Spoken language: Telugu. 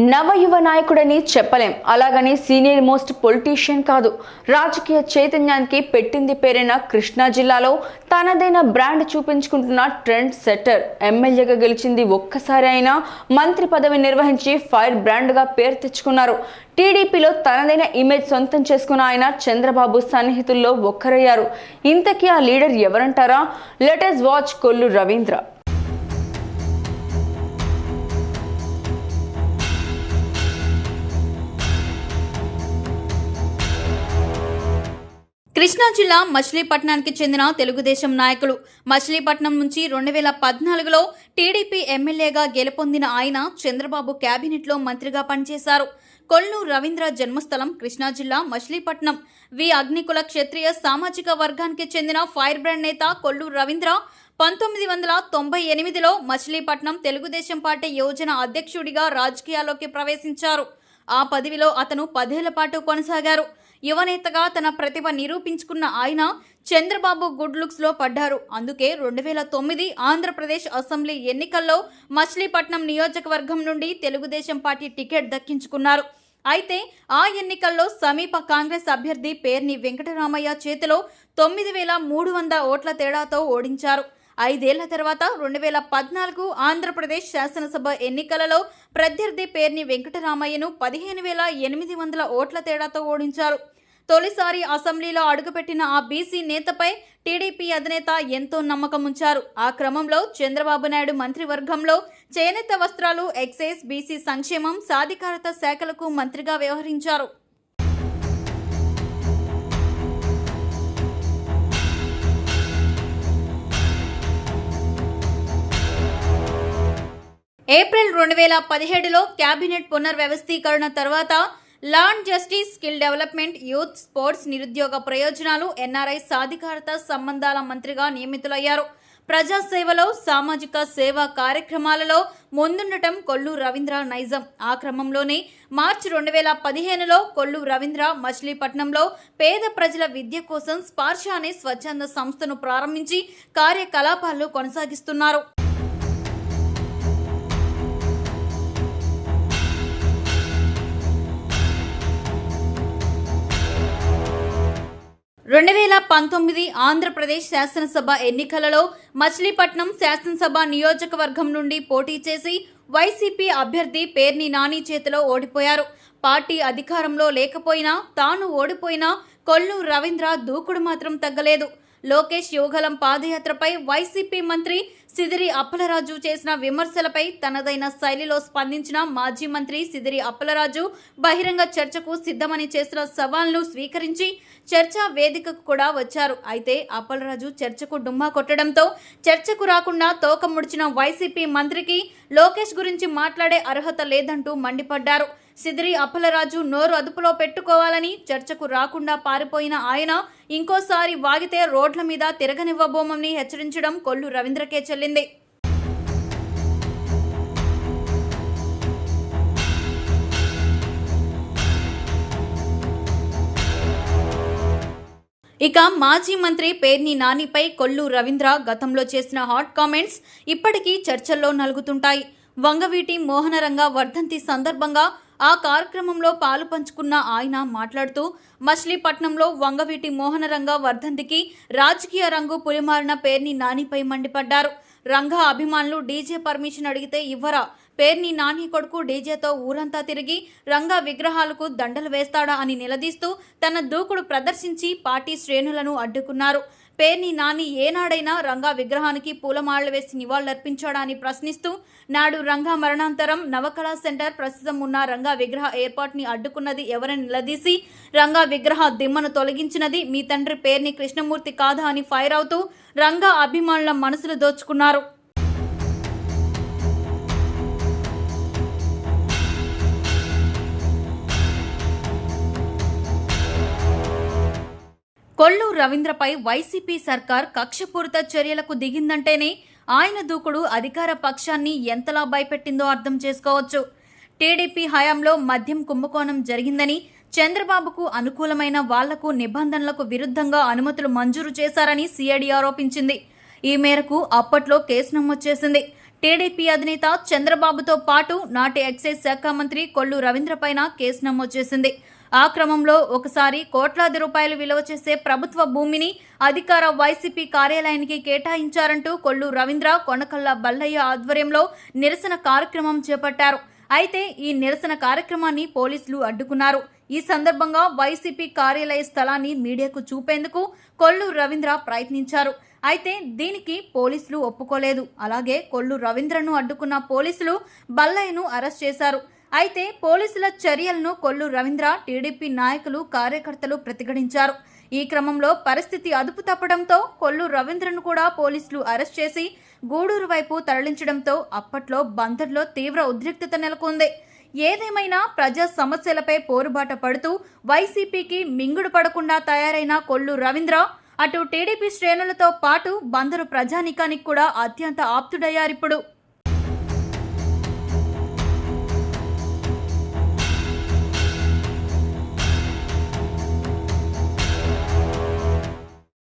నవయువ నాయకుడని చెప్పలేం. అలాగని సీనియర్ మోస్ట్ పొలిటీషియన్ కాదు. రాజకీయ చైతన్యానికి పెట్టింది పేరైన కృష్ణా జిల్లాలో తనదైన బ్రాండ్ చూపించుకుంటున్న ట్రెండ్ సెట్టర్. ఎమ్మెల్యేగా గెలిచింది ఒక్కసారి అయినా మంత్రి పదవి నిర్వహించి ఫైర్ బ్రాండ్గా పేరు తెచ్చుకున్నారు. టీడీపీలో తనదైన ఇమేజ్ సొంతం చేసుకున్న ఆయన చంద్రబాబు సన్నిహితుల్లో ఒక్కరయ్యారు. ఇంతకీ ఆ leader ఎవరంటారా? Latest watch Kollu Ravindra. Krishna జిల్లా మచిలీపట్నానికి చెందిన తెలుగుదేశం నాయకులు. మచిలీపట్నం నుంచి రెండు వేల పద్నాలుగులో టీడీపీ ఎమ్మెల్యేగా గెలుపొందిన ఆయన చంద్రబాబు క్యాబినెట్లో మంత్రిగా పనిచేశారు. కొల్లూరు రవీంద్ర జన్మస్థలం కృష్ణా జిల్లా మచిలీపట్నం. వి అగ్నికుల క్షత్రియ సామాజిక వర్గానికి చెందిన ఫైర్ బ్రాండ్ నేత కొల్లూరు రవీంద్ర పంతొమ్మిది వందల తొంభై ఎనిమిదిలో మచిలీపట్నం తెలుగుదేశం పార్టీ యోజన అధ్యక్షుడిగా రాజకీయాల్లోకి ప్రవేశించారు. ఆ పదవిలో అతను పదేళ్ళ పాటు కొనసాగారు. యువనేతగా తన ప్రతిభ నిరూపించుకున్న ఆయన చంద్రబాబు గుడ్ లుక్స్లో పడ్డారు. అందుకే రెండు వేల తొమ్మిది ఆంధ్రప్రదేశ్ అసెంబ్లీ ఎన్నికల్లో మచిలీపట్నం నియోజకవర్గం నుండి తెలుగుదేశం పార్టీ టికెట్ దక్కించుకున్నారు. అయితే ఆ ఎన్నికల్లో సమీప కాంగ్రెస్ అభ్యర్థి పేర్ని వెంకటరామయ్య చేతిలో తొమ్మిది వేల మూడు వంద ఓట్ల తేడాతో ఓడించారు. ఐదేళ్ళ తర్వాత రెండు వేల పద్నాలుగు ఆంధ్రప్రదేశ్ శాసనసభ ఎన్నికలలో ప్రత్యర్థి పేర్ని వెంకటరామయ్యను పదిహేను వేల ఎనిమిది వందల ఓట్ల తేడాతో ఓడించారు. తొలిసారి అసెంబ్లీలో అడుగుపెట్టిన ఆ బీసీ నేతపై టీడీపీ అధినేత ఎంతో నమ్మకం ఉంచారు. ఆ క్రమంలో చంద్రబాబు నాయుడు మంత్రివర్గంలో చేనేత వస్త్రాలు ఎక్సైజ్ బీసీ సంక్షేమం సాధికారత శాఖలకు మంత్రిగా వ్యవహరించారు. ఏప్రిల్ రెండు వేల పదిహేడులో క్యాబినెట్ పునర్వ్యవస్థీకరణ తర్వాత land justice skill development youth sports నిరుద్యోగ ప్రయోజనాలు ఎన్ఆర్ఐ సాధికారత సంబంధాల మంత్రిగా నియమితులయ్యారు. ప్రజాసేవలో సామాజిక సేవా కార్యక్రమాలలో ముందుండటం కొల్లు రవీంద్ర నైజం. ఆ క్రమంలోనే మార్చి రెండు వేల పదిహేనులో కొల్లు రవీంద్ర మచిలీపట్నంలో పేద ప్రజల విద్య కోసం స్పార్శ అనే స్వచ్ఛంద సంస్థను ప్రారంభించి కార్యకలాపాలు కొనసాగిస్తున్నారు. రెండు వేల పంతొమ్మిది ఆంధ్రప్రదేశ్ శాసనసభ ఎన్నికలలో మచిలీపట్నం శాసనసభ నియోజకవర్గం నుండి పోటీ చేసి వైసీపీ అభ్యర్థి పేర్ని నాని చేతిలో ఓడిపోయారు. పార్టీ అధికారంలో లేకపోయినా తాను ఓడిపోయినా కొల్లు రవీంద్ర దూకుడు మాత్రం తగ్గలేదు. లోకేష్ యోగలం పాదయాత్రపై వైసీపీ మంత్రి సిదిరి అప్పలరాజు చేసిన విమర్శలపై తనదైన శైలిలో స్పందించిన మాజీ మంత్రి సిదిరి అప్పలరాజు బహిరంగ చర్చకు సిద్ధమని చేసిన సవాల్ను స్వీకరించి చర్చా వేదికకు కూడా వచ్చారు. అయితే అప్పలరాజు చర్చకు డుమ్మా కొట్టడంతో చర్చకు రాకుండా తోక ముడిచిన వైసీపీ మంత్రికి లోకేష్ గురించి మాట్లాడే అర్హత లేదంటూ మండిపడ్డారు. సిదిరి అప్పలరాజు నోరు అదుపులో పెట్టుకోవాలని చర్చకు రాకుండా పారిపోయిన ఆయన ఇంకోసారి వాగితే రోడ్ల మీద తిరగనివ్వబోమని హెచ్చరించడం కొల్లు రవీంద్రకే చెల్లింది. ఇక మాజీ మంత్రి పేర్ని నానిపై కొల్లు రవీంద్ర గతంలో చేసిన హాట్ కామెంట్స్ ఇప్పటికీ చర్చల్లో నలుగుతుంటాయి. వంగవీటి మోహనరంగ వర్ధంతి సందర్భంగా ఆ కార్యక్రమంలో పాలు పంచుకున్న ఆయన మాట్లాడుతూ మచిలీపట్నంలో వంగవీటి మోహనరంగ వర్ధంతికి రాజకీయ రంగు పులిమారిన పేర్ని నానిపై మండిపడ్డారు. రంగా అభిమానులు డీజే పర్మిషన్ అడిగితే ఇవ్వరా? పేర్ని నాని కొడుకు డీజేతో ఊరంతా తిరిగి రంగా విగ్రహాలకు దండలు వేస్తాడా అని నిలదీస్తూ తన దూకుడు ప్రదర్శించి పార్టీ శ్రేణులను అడ్డుకున్నారు. పేర్ని నాని ఏనాడైనా రంగా విగ్రహానికి పూలమాలలు వేసి నివాళులర్పించాడా అని ప్రశ్నిస్తూ నాడు రంగా మరణాంతరం నవకళా సెంటర్ ప్రస్తుతం ఉన్న రంగా విగ్రహ ఏర్పాటుని అడ్డుకున్నది ఎవరని నిలదీసి రంగా విగ్రహ దిమ్మను తొలగించినది మీ తండ్రి పేర్ని కృష్ణమూర్తి కాదా అని ఫైర్ అవుతూ రంగా అభిమానుల మనసులు దోచుకున్నారు. కొల్లు రవీంద్రపై వైసీపీ సర్కార్ కక్షపూరిత చర్యలకు దిగిందంటేనే ఆయన దూకుడు అధికార పక్షాన్ని ఎంతలా భయపెట్టిందో అర్థం చేసుకోవచ్చు. టీడీపీ హయాంలో మద్యం కుంభకోణం జరిగిందని చంద్రబాబుకు అనుకూలమైన వాళ్ళకు నిబంధనలకు విరుద్ధంగా అనుమతులు మంజూరు చేశారని సిఐడి ఆరోపించింది. ఈ మేరకు అప్పట్లో కేసు నమోదు చేసింది. టీడీపీ అధినేత చంద్రబాబుతో పాటు నాటి ఎక్సైజ్ శాఖ మంత్రి కొల్లు రవీంద్రపైన కేసు నమోదు చేసింది. ఆ క్రమంలో ఒకసారి కోట్లాది రూపాయలు విలువ చేసే ప్రభుత్వ భూమిని అధికార వైసీపీ కార్యాలయానికి కేటాయించారంటూ కొల్లు రవీంద్ర కొనకల్ల బల్లయ్య ఆధ్వర్యంలో నిరసన కార్యక్రమం చేపట్టారు. అయితే ఈ నిరసన కార్యక్రమాన్ని పోలీసులు అడ్డుకున్నారు. ఈ సందర్భంగా వైసీపీ కార్యాలయ స్థలాన్ని మీడియాకు చూపేందుకు కొల్లు రవీంద్ర ప్రయత్నించారు. అయితే దీనికి పోలీసులు ఒప్పుకోలేదు. అలాగే కొల్లు రవీంద్రను అడ్డుకున్న పోలీసులు బల్లయ్యను అరెస్ట్ చేశారు. అయితే పోలీసుల చర్యలను కొల్లు రవీంద్ర టీడీపీ నాయకులు కార్యకర్తలు ప్రతిఘటించారు. ఈ క్రమంలో పరిస్థితి అదుపు తప్పడంతో కొల్లు రవీంద్రను కూడా పోలీసులు అరెస్ట్ చేసి గూడూరు వైపు తరలించడంతో అప్పట్లో బందర్లో తీవ్ర ఉద్రిక్తత నెలకొంది. ఏదేమైనా ప్రజా సమస్యలపై పోరుబాట పడుతూ వైసీపీకి మింగుడు పడకుండా తయారైన కొల్లు రవీంద్ర అటు టీడీపీ శ్రేణులతో పాటు బందరు ప్రజానికానికి కూడా అత్యంత ఆప్తుడయ్యారిప్పుడు.